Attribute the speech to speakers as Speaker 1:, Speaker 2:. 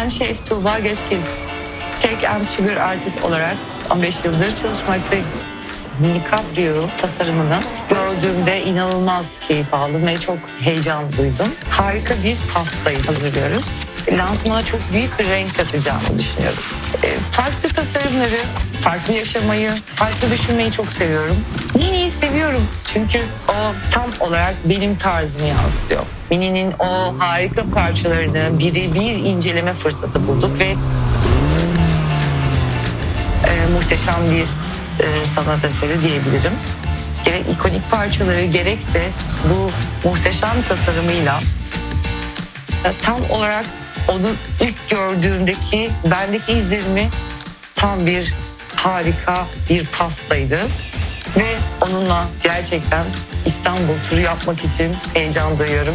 Speaker 1: Ben Şef Tuğba Geçkin. Cake and Sugar Artist olarak 15 yıldır çalışmaktayım. Mini Cabrio tasarımını gördüğümde inanılmaz keyif aldım ve çok heyecan duydum. Harika bir pastayı hazırlıyoruz. Lansmana çok büyük bir renk katacağını düşünüyoruz. E, farklı tasarımları, farklı yaşamayı, farklı düşünmeyi çok seviyorum. Mini'yi seviyorum çünkü o tam olarak benim tarzımı yansıtıyor. Mini'nin o harika parçalarını biri bir inceleme fırsatı bulduk ve e, muhteşem bir e, sanat eseri diyebilirim. Gerek ikonik parçaları gerekse bu muhteşem tasarımıyla e, tam olarak onu ilk gördüğümdeki bendeki izlenimi tam bir harika bir pastaydı. Ve onunla gerçekten İstanbul turu yapmak için heyecan duyuyorum.